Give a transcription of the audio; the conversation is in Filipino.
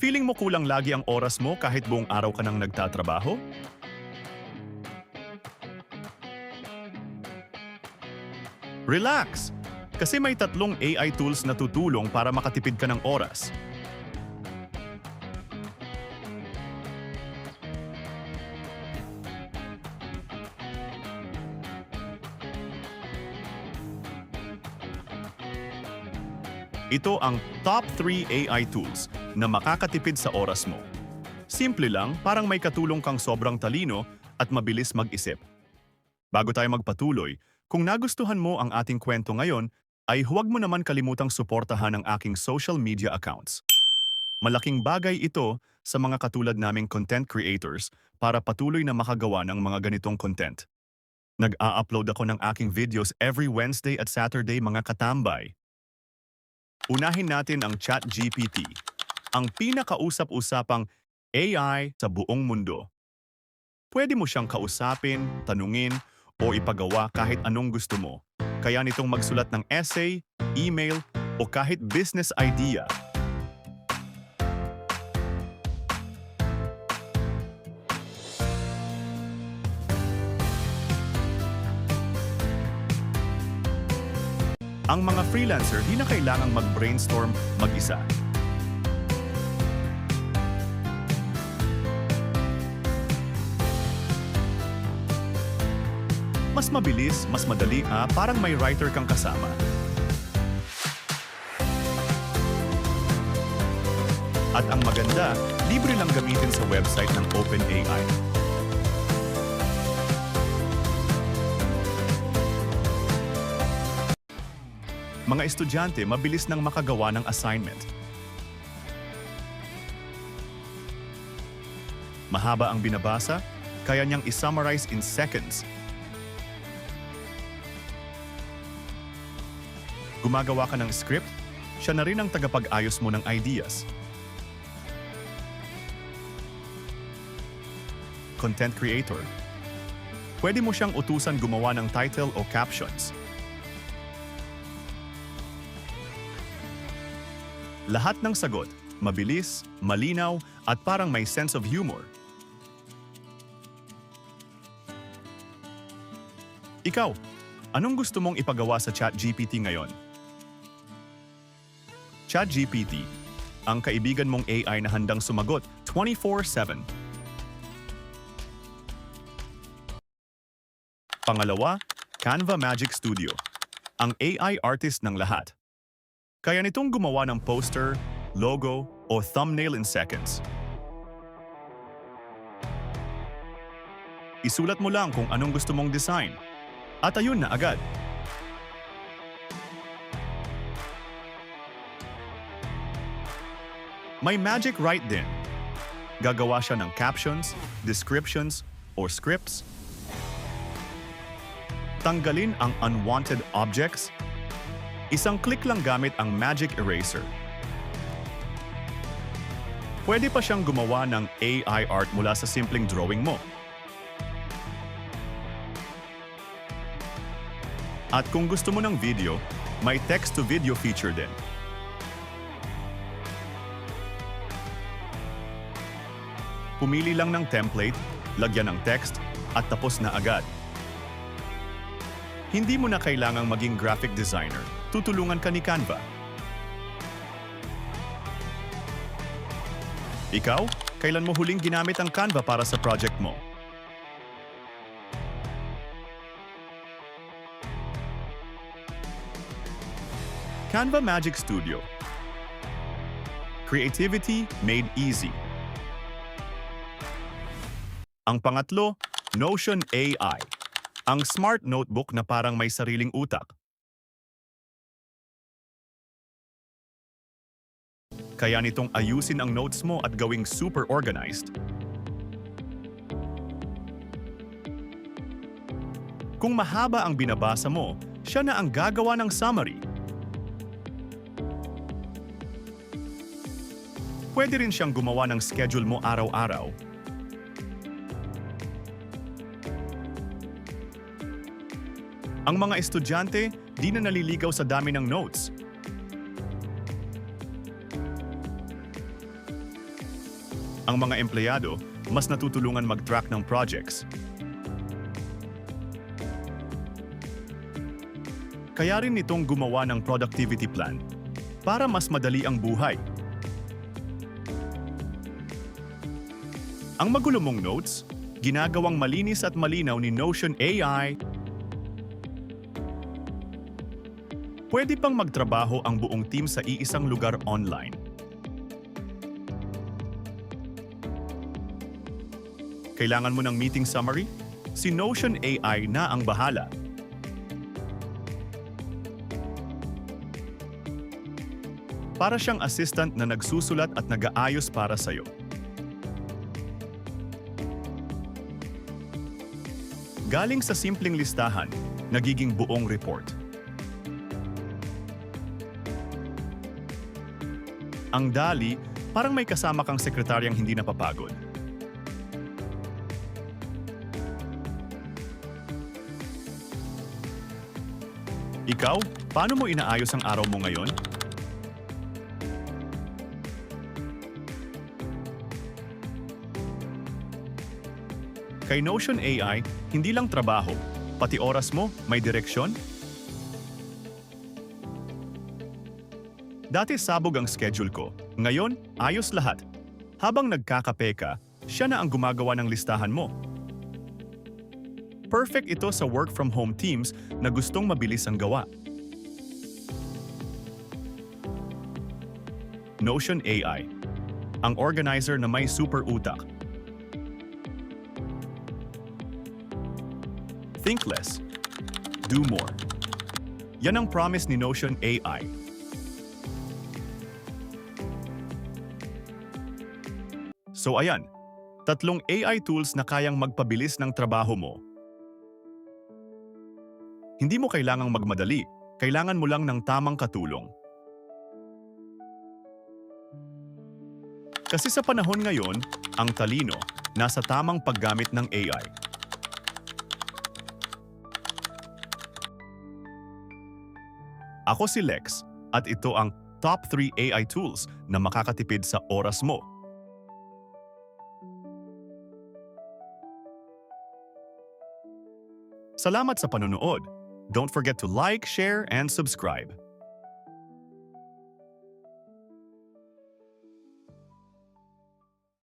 Feeling mo kulang lagi ang oras mo kahit buong araw ka nang nagtatrabaho? Relax! Kasi may tatlong AI tools na tutulong para makatipid ka ng oras. Ito ang top 3 AI tools na makakatipid sa oras mo. Simple lang, parang may katulong kang sobrang talino at mabilis mag-isip. Bago tayo magpatuloy, kung nagustuhan mo ang ating kwento ngayon, ay huwag mo naman kalimutang suportahan ang aking social media accounts. Malaking bagay ito sa mga katulad naming content creators para patuloy na makagawa ng mga ganitong content. Nag-a-upload ako ng aking videos every Wednesday at Saturday mga katambay. Unahin natin ang ChatGPT, ang pinakausap-usapang AI sa buong mundo. Pwede mo siyang kausapin, tanungin, o ipagawa kahit anong gusto mo. Kaya nitong magsulat ng essay, email, o kahit business idea. Ang mga freelancer di na kailangang mag-brainstorm mag-isa. Mas mabilis, mas madali ah, parang may writer kang kasama. At ang maganda, libre lang gamitin sa website ng OpenAI. Mga estudyante mabilis nang makagawa ng assignment. Mahaba ang binabasa, kaya niyang isummarize in seconds. Gumagawa ka ng script, siya na rin ang tagapag-ayos mo ng ideas. Content creator. Pwede mo siyang utusan gumawa ng title o captions. Lahat ng sagot, mabilis, malinaw, at parang may sense of humor. Ikaw, anong gusto mong ipagawa sa ChatGPT ngayon? ChatGPT, ang kaibigan mong AI na handang sumagot 24-7. Pangalawa, Canva Magic Studio, ang AI artist ng lahat. Kaya nitong gumawa ng poster, logo, o thumbnail in seconds. Isulat mo lang kung anong gusto mong design. At ayun na agad. May Magic Write din. Gagawa siya ng captions, descriptions, or scripts. Tanggalin ang unwanted objects. Isang click lang gamit ang Magic Eraser. Pwede pa siyang gumawa ng AI art mula sa simpleng drawing mo. At kung gusto mo ng video, may text-to-video feature din. Pumili lang ng template, lagyan ng text, at tapos na agad. Hindi mo na kailangang maging graphic designer. Tutulungan ka ni Canva. Ikaw, kailan mo huling ginamit ang Canva para sa project mo? Canva Magic Studio. Creativity made easy. Ang pangatlo, Notion AI. Ang smart notebook na parang may sariling utak. Kaya nitong ayusin ang notes mo at gawing super organized. Kung mahaba ang binabasa mo, siya na ang gagawa ng summary. Pwede rin siyang gumawa ng schedule mo araw-araw. Ang mga estudyante, di na naliligaw sa dami ng notes. Ang mga empleyado, mas natutulungan mag-track ng projects. Kaya rin nitong gumawa ng productivity plan para mas madali ang buhay. Ang magulo mong notes, ginagawang malinis at malinaw ni Notion AI. Pwede pang magtrabaho ang buong team sa iisang lugar online. Kailangan mo ng meeting summary? Si Notion AI na ang bahala. Para siyang assistant na nagsusulat at nag-aayos para sa'yo. Galing sa simpleng listahan, nagiging buong report. Ang dali, parang may kasama kang sekretaryang hindi napapagod. Ikaw, paano mo inaayos ang araw mo ngayon? Kay Notion AI, hindi lang trabaho, pati oras mo may direksyon. Dati sabog ang schedule ko. Ngayon, ayos lahat. Habang nagkakape ka, siya na ang gumagawa ng listahan mo. Perfect ito sa work from home teams na gustong mabilis ang gawa. Notion AI, ang organizer na may super utak. Think less, do more. Yan ang promise ni Notion AI. So ayan, tatlong AI tools na kayang magpabilis ng trabaho mo. Hindi mo kailangang magmadali, kailangan mo lang ng tamang katulong. Kasi sa panahon ngayon, ang talino nasa tamang paggamit ng AI. Ako si Lex at ito ang top 3 AI tools na makakatipid sa oras mo. Salamat sa panonood. Don't forget to like, share, and subscribe.